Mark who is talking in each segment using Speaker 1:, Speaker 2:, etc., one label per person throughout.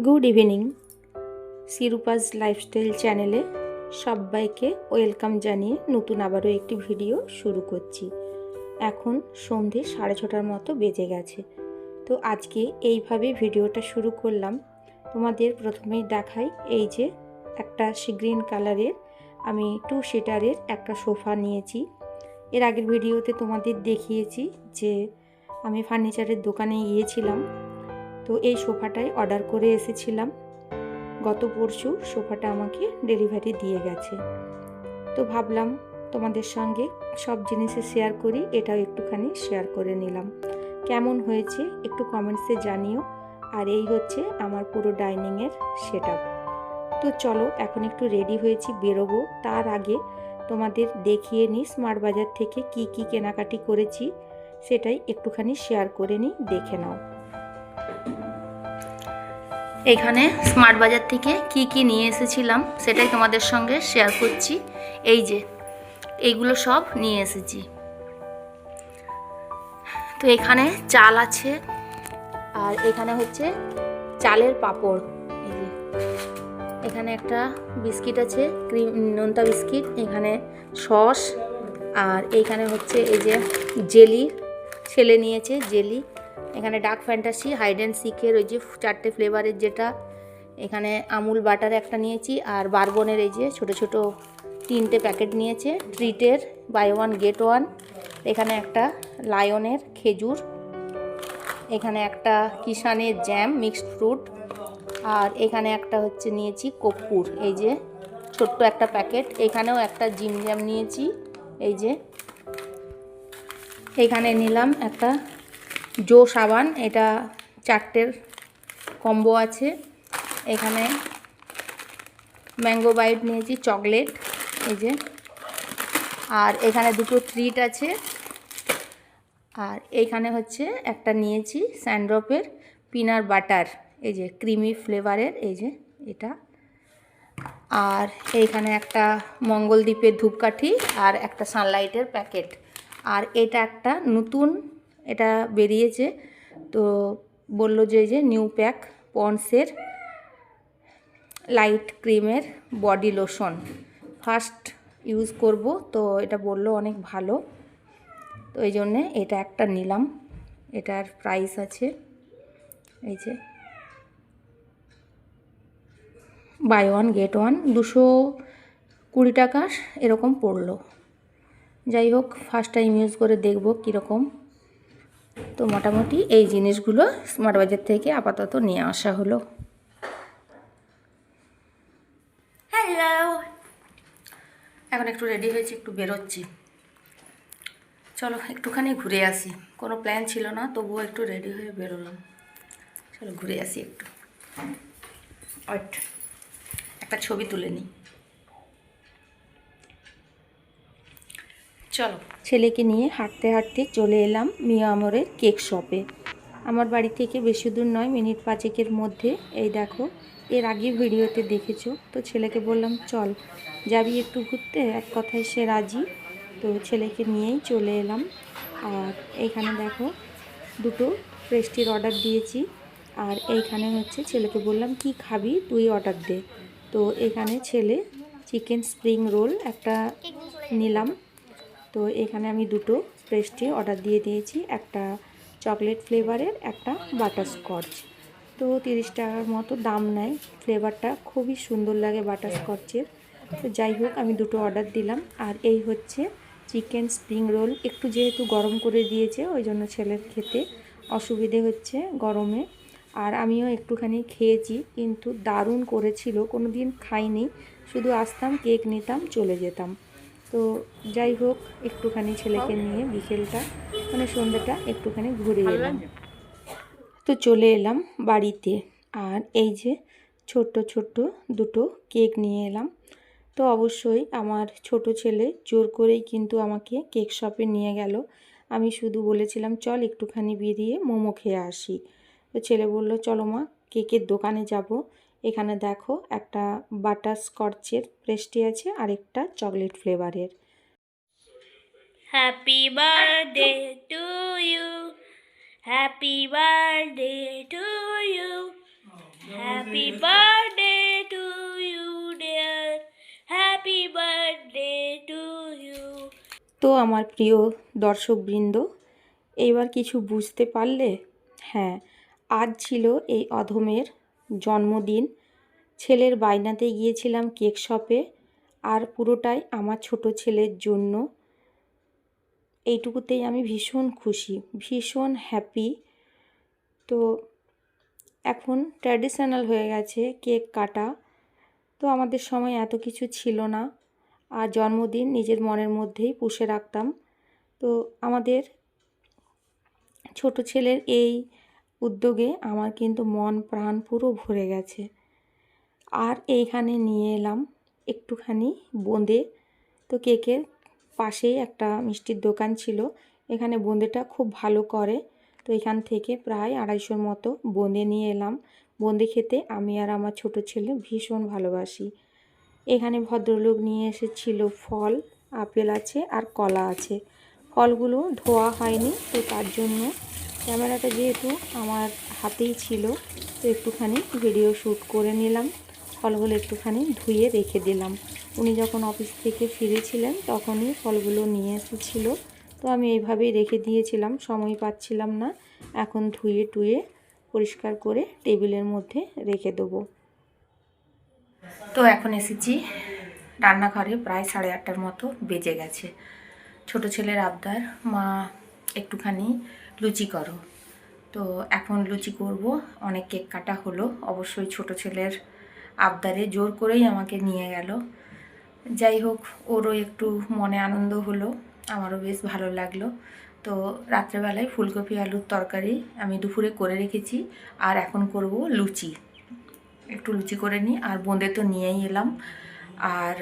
Speaker 1: Good evening. সিরুপাস lifestyle চ্যানেলে সবাইকে welcome জানিয়ে নতুন আবারও একটি ভিডিও শুরু করছি। এখন সন্ধে সাড়ে ছটার মতো বেজে গেছে। তো আজকে এইভাবে ভিডিওটা শুরু করলাম। তোমাদের প্রথমেই দেখাই এই যে একটা গ্রিন কালারের আমি টু সিটারের একটা সোফা নিয়েছি। এর আগের ভিডিওতে তোমাদের দেখিয়েছি যে আমি ফার্নিচারের দোকানে গিয়েছিলাম। তো এই সোফাটাই অর্ডার করে এসেছিলাম। গত পরশু সোফাটা আমাকে ডেলিভারি দিয়ে গেছে। তো ভাবলাম তোমাদের সঙ্গে সব জিনিসে শেয়ার করি, এটাও একটুখানি শেয়ার করে নিলাম। কেমন হয়েছে একটু কমেন্টসে জানিও। আর এই হচ্ছে আমার পুরো ডাইনিংয়ের সেট তো চলো এখন একটু রেডি হয়েছি, বেরোবো। তার আগে তোমাদের দেখিয়ে নিই স্মার্ট বাজার থেকে কি কি কেনাকাটি করেছি, সেটাই একটুখানি শেয়ার করে নিই, দেখে নাও। এখানে স্মার্ট বাজার থেকে কি কি নিয়ে এসেছিলাম সেটাই তোমাদের সঙ্গে শেয়ার করছি। এই যে এইগুলো সব নিয়ে এসেছি। তো এখানে চাল আছে, আর এখানে হচ্ছে চালের পাপড়। এই যে, এখানে একটা বিস্কিট আছে, ক্রিম, নোনতা বিস্কিট, এখানে সস, আর এইখানে হচ্ছে এই যে জেলি, ছেলে নিয়েছে জেলি। এখানে ডার্ক ফ্যান্টাসি হাইড অ্যান্ড সিকের ওই যে চারটে ফ্লেভারের যেটা, এখানে আমুল বাটার একটা নিয়েছি আর বারবনের এই যে ছোট ছোট তিনটে প্যাকেট নিয়েছে ট্রিটের বাই ওয়ান গেট ওয়ান এখানে একটা লায়নের খেজুর, এখানে একটা কিষানের জ্যাম মিক্সড ফ্রুট আর এখানে একটা হচ্ছে নিয়েছি কর্পূর, এই যে ছোট্ট একটা প্যাকেট এখানেও একটা জিম জ্যাম নিয়েছি, এই যে, এখানে নিলাম একটা জো সাবান, এটা চারটের কম্বো আছে। এখানে ম্যাঙ্গো বাইট নিয়েছি, চকলেট, এই যে। আর এখানে দুটো ট্রিট আছে। আর এইখানে হচ্ছে একটা নিয়েছি স্যান্ড্রপের পিনার বাটার, এই যে ক্রিমি ফ্লেভারের, এই যে এটা। আর এইখানে একটা মঙ্গলদ্বীপের ধূপকাঠি আর একটা সানলাইটের প্যাকেট। আর এটা একটা নতুন এটা বেরিয়েছে। তো বলল যে যে নিউ প্যাক পন্সের লাইট ক্রিমের বডি লোশন ফার্স্ট ইউজ করব। তো এটা বলল অনেক ভালো। তো এই জন্যে এটা একটা নিলাম। এটার প্রাইস আছে, এই যে বাই ওয়ান গেট ওয়ান দুশো কুড়ি টাকা, এরকম পড়ল। যাই হোক ফার্স্ট টাইম ইউজ করে দেখব কীরকম। তো মোটামুটি এই জিনিসগুলো স্মার্ট বাজার থেকে আপাতত নিয়ে আসা হলো। এখন একটু রেডি হয়েছি, একটু বেরোচ্ছি। চলো, একটুখানি ঘুরে আসি। কোনো প্ল্যান ছিল না, তবুও একটু রেডি হয়ে বেরোলাম। চলো, ঘুরে আসি একটু। একটা ছবি তুলে নিই। চলো। ছেলেকে নিয়ে হাঁটতে হাঁটতে চলে এলাম মিয়া আমরের কেক শপে। আমার বাড়ি থেকে বেশি দূর নয়, মিনিট পাঁচেকের মধ্যে। এই দেখো, এর আগে ভিডিওতে দেখেছ? তো ছেলেকে বললাম, চল, যাবি একটু ঘুরতে? এক কথায় সে রাজি। তো ছেলেকে নিয়েই চলে এলাম। আর এইখানে দেখো, দুটো পেস্টির অর্ডার দিয়েছি। আর এইখানে হচ্ছে ছেলেকে বললাম, কি খাবি? তুই অর্ডার দে। তো এখানে ছেলে চিকেন স্প্রিং রোল একটা নিলাম। তো এখানে আমি দুটো পেস্ট্রি অর্ডার দিয়ে দিয়েছি। একটা চকলেট ফ্লেভারের, একটা বাটারস্কচ। তো তিরিশ টাকার মতো দাম নেয়। ফ্লেভারটা খুবই সুন্দর লাগে বাটারস্কচের। তো যাই হোক, আমি দুটো অর্ডার দিলাম। আর এই হচ্ছে চিকেন স্প্রিং রোল। একটু যেহেতু গরম করে দিয়েছে, ওই জন্য ছেলের খেতে অসুবিধে হচ্ছে গরমে। আর আমিও একটুখানি খেয়েছি, কিন্তু দারুণ করেছিল। কোনো দিন খাইনি। শুধু আসতাম, কেক নিতাম, চলে যেতাম। তো যাই হোক একটুখানি ছেলেকে নিয়ে বিকেলটা মানে সন্ধ্যাটা একটুখানি ঘুরে এলাম। তো চলে এলাম বাড়িতে আর এই যে ছোট্ট ছোট্ট দুটো কেক নিয়ে এলাম। তো অবশ্যই আমার ছোট ছেলে জোর করেই কিন্তু আমাকে কেক শপে নিয়ে গেল। আমি শুধু বলেছিলাম চল একটুখানি বেরিয়ে মোমো খেয়ে আসি। তো ছেলে বলল চলো মা কেকের দোকানে যাব। এখানে দেখো একটা বাটার স্কচের পেস্টি আছে আর একটা চকলেট ফ্লেভারের।
Speaker 2: Happy birthday to you happy birthday to you happy birthday to you happy birthday to you
Speaker 1: তো আমার প্রিয় দর্শকবৃন্দ এইবার কিছু বুঝতে পারলে? হ্যাঁ আজ ছিল এই অধমের জন্মদিন। ছেলের বায়নাতে গিয়েছিলাম কেক শপে। আর পুরোটাই আমার ছোট ছেলের জন্য। এইটুকুতেই আমি ভীষণ খুশি, ভীষণ হ্যাপি তো এখন ট্র্যাডিশনাল হয়ে গেছে কেক কাটা। তো আমাদের সময় এত কিছু ছিল না। আর জন্মদিন নিজের মনের মধ্যেই পুষে রাখতাম। তো আমাদের ছোট ছেলের এই উদ্যোগে আমার কিন্তু মন, প্রাণ পুরো ভরে গেছে। আর এইখানে নিয়ে এলাম একটুখানি বোঁদে। তো কেকের পাশেই একটা মিষ্টির দোকান ছিল। এখানে বোঁদেটা খুব ভালো করে। তো এখান থেকে প্রায় আড়াইশোর মতো বোঁদে নিয়ে এলাম। বোঁদে খেতে আমি আর আমার ছোট ছেলে ভীষণ ভালোবাসি। এখানে ভদ্রলোক নিয়ে এসেছিল ফল, আপেল আছে আর কলা আছে। ফলগুলো ধোয়া হয়নি, তো তার জন্য ক্যামেরাটা যেহেতু আমার হাতেই ছিল, তো একটুখানি ভিডিও শ্যুট করে নিলাম, ফলগুলো একটুখানি ধুয়ে রেখে দিলাম। উনি যখন অফিস থেকে ফিরেছিলেন, তখনই ফলগুলো নিয়ে এসেছিল। তো আমি এইভাবেই রেখে দিয়েছিলাম, সময় পাচ্ছিলাম না। এখন ধুয়ে টুয়ে পরিষ্কার করে টেবিলের মধ্যে রেখে দেবো। তো এখন এসেছি, রান্নাঘরে প্রায় সাড়ে আটটার মতো বেজে গেছে। ছোট ছেলের আবদার, মা একটুখানি লুচি করো। তো এখন লুচি করব। অনেক কেক কাটা হলো। অবশ্যই ছোট ছেলের আবদারে জোর করেই আমাকে নিয়ে গেল। যাই হোক, ওরও একটু মনে আনন্দ হলো। আমারও বেশ ভালো লাগল। তো রাত্রেবেলায় ফুলকপি আলুর তরকারি আমি দুপুরে করে রেখেছি। আর এখন করব লুচি। একটু লুচি করে নিই। আর বোঁদে তো নিয়েই এলাম। আর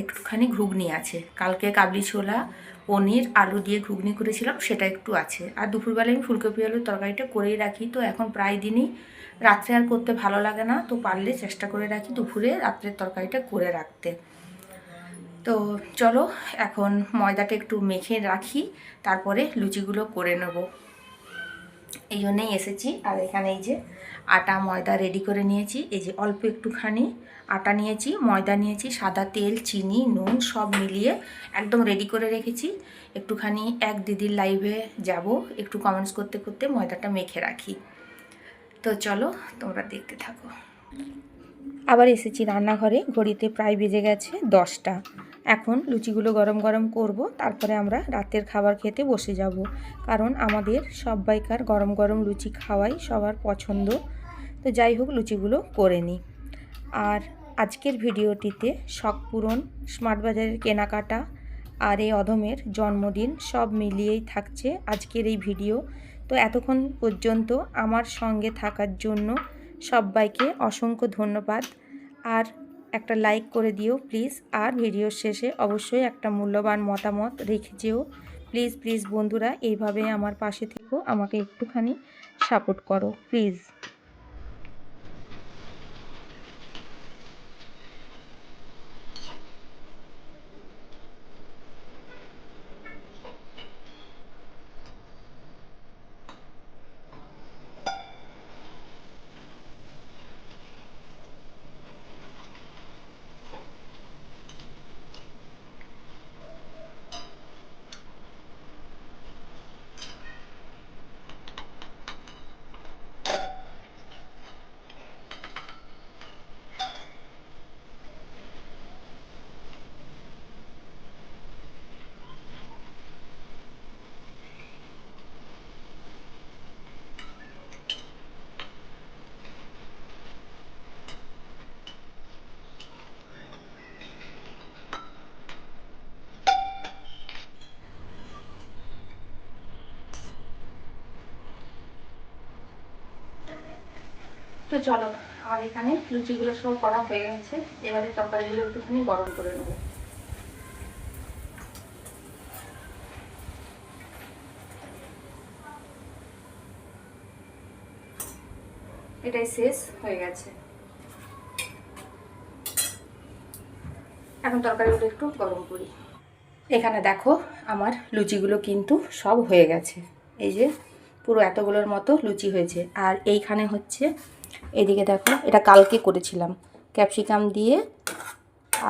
Speaker 1: একটুখানি ঘুগনি আছে। কালকে কাবলি ছোলা, পনির, আলু দিয়ে ঘুগনি করেছিলাম, সেটা একটু আছে। আর দুপুরবেলায় আমি ফুলকপি আলুর তরকারিটা করেই রাখি, তো এখন প্রায় দিনই। রাত্রে আর করতে ভালো লাগে না, তো পারলে চেষ্টা করে রাখি দুপুরে রাত্রের তরকারিটা করে রাখতে। তো চলো, এখন ময়দাটা একটু মেখে রাখি, তারপরে লুচিগুলো করে নেব। এই জন্যেই এসেছি। আর এখানে এই যে আটা, ময়দা রেডি করে নিয়েছি। এই যে অল্প একটুখানি আটা নিয়েছি, ময়দা নিয়েছি, সাদা তেল, চিনি, নুন সব মিলিয়ে একদম রেডি করে রেখেছি। একটুখানি এক দিদির লাইভে যাব, একটু কমেন্টস করতে করতে ময়দাটা মেখে রাখি। তো চলো, তোমরা দেখতে থাকো। আবার এসেছি রান্নাঘরে, ঘড়িতে প্রায় বেজে গেছে দশটা। এখন লুচিগুলো গরম গরম করব, তারপরে আমরা রাতের খাবার খেতে বসে যাব। কারণ আমাদের সবাইকার গরম গরম লুচি খাওয়াই সবার পছন্দ। তো যাই হোক, লুচিগুলো করে নিই। আর আজকের ভিডিওটিতে শখ পূরণ, স্মার্ট বাজারের কেনাকাটা আর এই অধমের জন্মদিন সব মিলিয়েই থাকছে আজকের এই ভিডিও। তো এতক্ষণ পর্যন্ত আমার সঙ্গে থাকার জন্য সবাইকে অসংখ্য ধন্যবাদ। আর একটা লাইক করে দিও, প্লিজ। আর ভিডিও শেষে অবশ্যই একটা মূল্যবান মতামত রেখে যেও। প্লিজ প্লিজ বন্ধুরা, এইভাবে আমার পাশে থেকেও আমাকে একটুখানি সাপোর্ট করো, প্লিজ। তো চলো, আর এখানে লুচিগুলো সব করা হয়ে গেছে। এবারে তরকারিগুলো একটুখানি গরম করে নেব। এটাই শেষ হয়ে গেছে। এখন তরকারিগুলো একটু গরম করি। এখানে দেখো, আমার লুচিগুলো কিন্তু সব হয়ে গেছে। এই যে পুরো এতগুলোর মতো লুচি হয়েছে। আর এইখানে হচ্ছে এদিকে দেখো, এটা কালকে করেছিলাম। ক্যাপসিকাম দিয়ে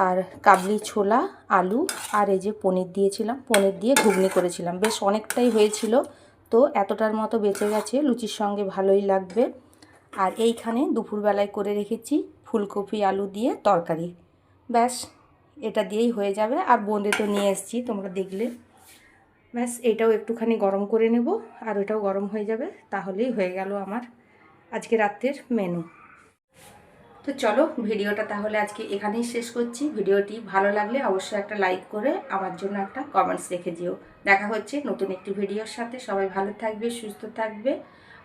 Speaker 1: আর কাবলি ছোলা, আলু আর এই যে পনির দিয়েছিলাম। পনির দিয়ে ঘুগনি করেছিলাম। বেশ অনেকটাই হয়েছিল, তো এতটার মতো বেঁচে গেছে, লুচির সঙ্গে ভালোই লাগবে। আর এইখানে দুপুরবেলায় করে রেখেছি ফুলকপি, আলু দিয়ে তরকারি। ব্যাস, এটা দিয়েই হয়ে যাবে। আর বোঁদে তো নিয়ে এসেছি, তোমরা দেখলে। ব্যাস, এটাও একটুখানি গরম করে নেব, আর ওটাও গরম হয়ে যাবে, তাহলেই হয়ে গেল আমার আজকে রাত্রের মেনু তো চলো ভিডিওটা তাহলে আজকে এখানেই শেষ করছি। ভিডিওটি ভালো লাগলে অবশ্যই একটা লাইক করে আমার জন্য একটা কমেন্টস রেখে দিও। দেখা হচ্ছে নতুন একটি ভিডিওর সাথে। সবাই ভালো থাকবে, সুস্থ থাকবে,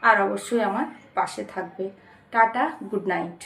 Speaker 1: আর অবশ্যই আমার পাশে থাকবে। Tata good night